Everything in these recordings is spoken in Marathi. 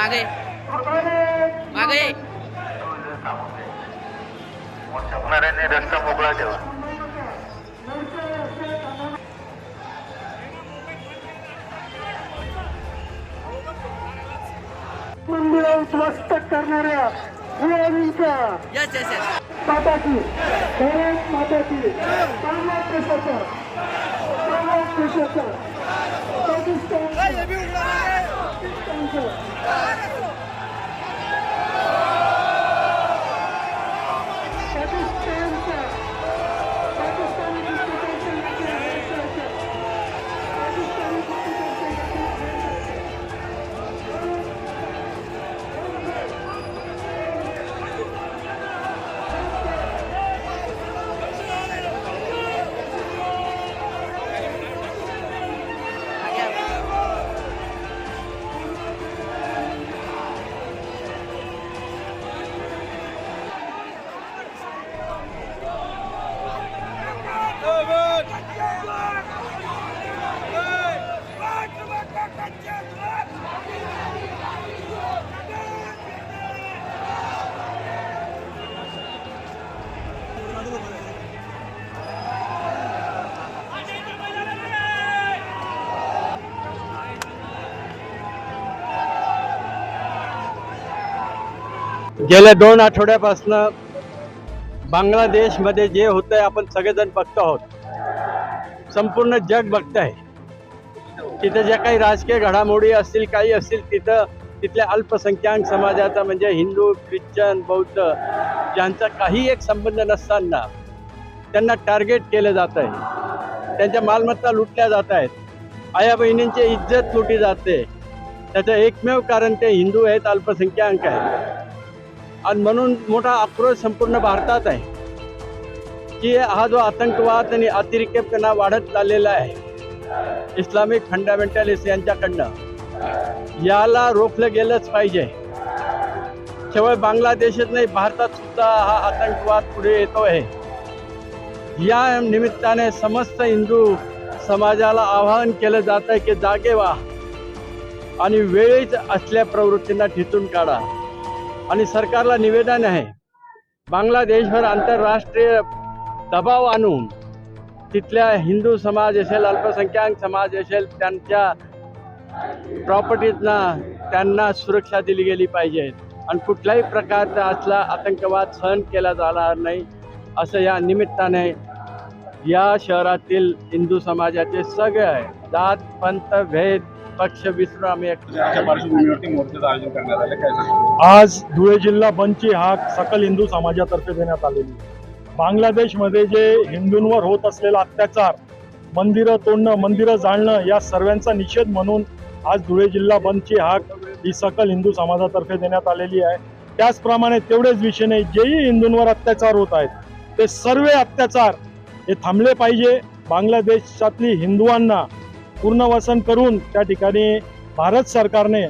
मागे भारत मागे शकणाऱ्यांनी रस्ता मोकळा ठेवा मंदिर उद्ध्वस्त करणाऱ्या भुयारींचा यस यस यस माता की भारत माता की सर्व देशाचा सर्व देशाचा पाकिस्तान पाकिस्तानचा पाकिस्तानचा गेल्या दोन आठवड्यापासून बांगलादेशमध्ये जे होतंय आपण सगळेजण बघतो आहोत. संपूर्ण जग बघत आहे तिथं ज्या काही राजकीय घडामोडी असतील काही असतील तिथं तिथल्या अल्पसंख्याक समाजाचा म्हणजे हिंदू ख्रिश्चन बौद्ध ज्यांचा काही एक संबंध नसताना त्यांना टार्गेट केलं जात आहे त्यांच्या मालमत्ता लुटल्या जात आहेत आया बहिणींची इज्जत लुटी जाते. त्याचं एकमेव कारण ते हिंदू आहेत अल्पसंख्याक आहेत. आणि म्हणून मोठा आक्रोश संपूर्ण भारतात आहे. की हा जो आतंकवाद आणि अतिरेकपणा वाढत चाललेला आहे इस्लामिक फंडामेंटलिस्ट यांच्याकडनं याला रोखलं गेलंच पाहिजे. केवळ बांगलादेशात नाही भारतात सुद्धा हा आतंकवाद पुढे येतो आहे या निमित्ताने समस्त हिंदू समाजाला आवाहन केलं जात आहे की जागे व्हा आणि वेळीच असल्या प्रवृत्तींना ठिचून काढा. आणि सरकारला निवेदन आहे बांगलादेशवर आंतरराष्ट्रीय दबाव आणून तिथल्या हिंदू समाज असेल अल्पसंख्याक समाज असेल त्यांच्या प्रॉपर्टीजना त्यांना सुरक्षा दिली गेली पाहिजे. आणि कुठल्याही प्रकारचा असला आतंकवाद सहन केला जाणार नाही असं या निमित्ताने या शहरातील हिंदू समाजाचे सगळे जात पंथ भेद पक्ष विसरून आम्ही एक अशा पार्श्वभूमीवरती मोर्चाचं आयोजन करण्यात आलं काय सांगू? आज धुळे जिल्हा बंदची हाक सकल हिंदू समाजातर्फे देण्यात आलेली आहे. बांगलादेशमध्ये जे हिंदूंवर होत असलेला अत्याचार मंदिरं तोडणं मंदिरं जाळणं या सर्वांचा निषेध म्हणून आज धुळे जिल्हा बंदची हाक ही सकल हिंदू समाजातर्फे देण्यात आलेली आहे त्याचप्रमाणे तेवढेच विषय नाही जेही हिंदूंवर अत्याचार होत आहेत ते सर्व अत्याचार हे थांबले पाहिजे. बांगलादेशातली हिंदुवांना पूर्णवसन करून त्या ठिकाणी भारत सरकारने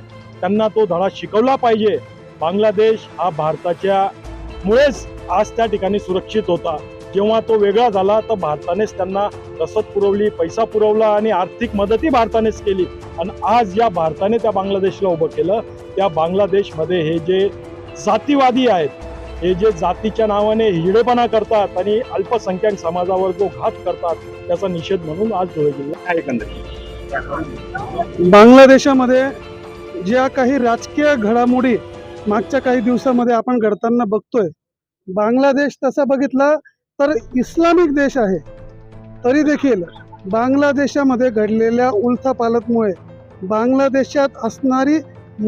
त्यांना तो धडा शिकवला पाहिजे. बांगलादेश हा भारताच्या मुळेच आज त्या ठिकाणी सुरक्षित होता. जेव्हा तो वेगळा झाला तर भारतानेच त्यांना रसद पुरवली पैसा पुरवला आणि आर्थिक मदतही भारतानेच केली. आणि आज या भारताने त्या बांगलादेशला उभं केलं. त्या बांगलादेशमध्ये हे जे जातीवादी आहेत हे जे जातीच्या नावाने हिडेपणा करतात आणि अल्पसंख्याक समाजावर जो घात करतात त्याचा निषेध म्हणून आज धुळे जिल्हा एकंदरीत. बांगलादेशामध्ये ज्या काही राजकीय घडामोडी मागच्या काही दिवसामध्ये आपण घडताना बघतोय बांगलादेश तसा बघितला तर इस्लामिक देश आहे. तरी देखील बांगलादेशामध्ये घडलेल्या उलथापालथमुळे बांगलादेशात असणारी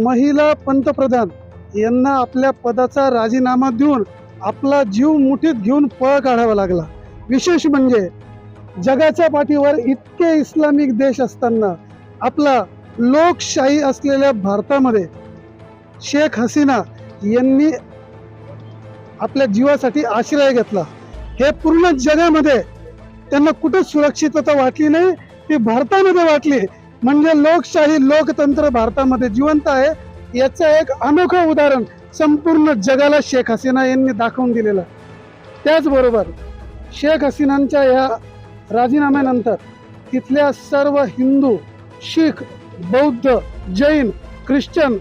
महिला पंतप्रधान यांना आपल्या पदाचा राजीनामा देऊन आपला जीव मुठीत घेऊन पळ काढावा लागला. विशेष म्हणजे जगाच्या पाठीवर इतके इस्लामिक देश असताना आपला लोकशाही असलेल्या भारतामध्ये शेख हसीना यांनी आपल्या जीवासाठी आश्रय घेतला. हे पूर्ण जगामध्ये त्यांना कुठंच सुरक्षितता वाटली नाही ती भारतामध्ये वाटली. म्हणजे लोकशाही लोकतंत्र भारतामध्ये जिवंत आहे. याचं एक अनोखं उदाहरण संपूर्ण जगाला शेख हसीना यांनी दाखवून दिलेलं. त्याचबरोबर शेख हसीनांच्या या राजीनाम्यानंतर तिथल्या सर्व हिंदू शीख बौद्ध जैन ख्रिश्चन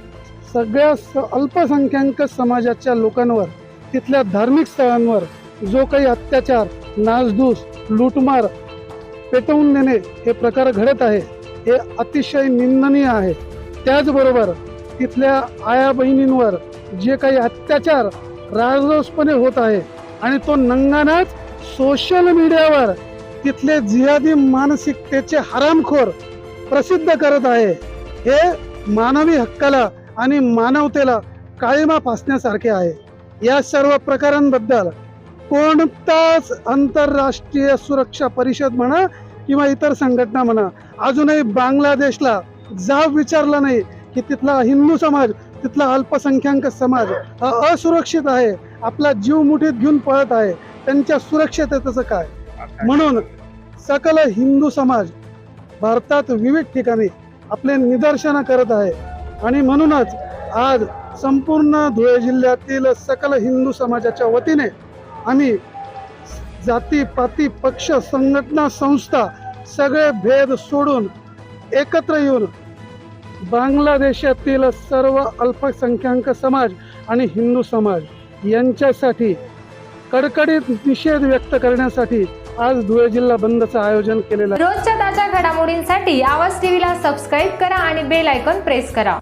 सगळ्या स अल्पसंख्याक समाजाच्या लोकांवर तिथल्या धार्मिक स्थळांवर जो काही अत्याचार नासधूस लूटमार पेटवून देणे हे प्रकार घडत आहे हे अतिशय निंदनीय आहे. त्याचबरोबर तिथल्या आया बहिणींवर जे काही अत्याचार राजरोसपणे होत आहे आणि तो नंगानाच सोशल मीडियावर तिथले जिहादी मानसिकतेचे हरामखोर प्रसिद्ध करत आहे. हे मानवी हक्काला आणि मानवतेला काळीमा फासण्यासारखे आहे. या सर्व प्रकारांबद्दल कोणताच आंतरराष्ट्रीय सुरक्षा परिषद म्हणा किंवा इतर संघटना म्हणा अजूनही बांगलादेशला जाब विचारला नाही. की तिथला हिंदू समाज तिथला अल्पसंख्याक समाज हा असुरक्षित आहे. आपला जीव मुठीत घेऊन पळत आहे. त्यांच्या सुरक्षिततेचं काय? म्हणून सकल हिंदू समाज भारतात विविध ठिकाणी आपले निदर्शनं करत आहे. आणि म्हणूनच आज संपूर्ण धुळे जिल्ह्यातील सकल हिंदू समाजाच्या वतीने आम्ही जाती पाती पक्ष संघटना संस्था सगळे भेद सोडून एकत्र येऊन बांगलादेशातील सर्व अल्पसंख्याक समाज आणि हिंदू समाज यांच्यासाठी कडकडीत निषेध व्यक्त करण्यासाठी आज धुळे जिल्हा बंदचं आयोजन केलेलं आहे. रोजच्या ताज्या घडामोडींसाठी आवाज टीव्हीला सबस्क्राईब करा आणि बेल आयकॉन प्रेस करा.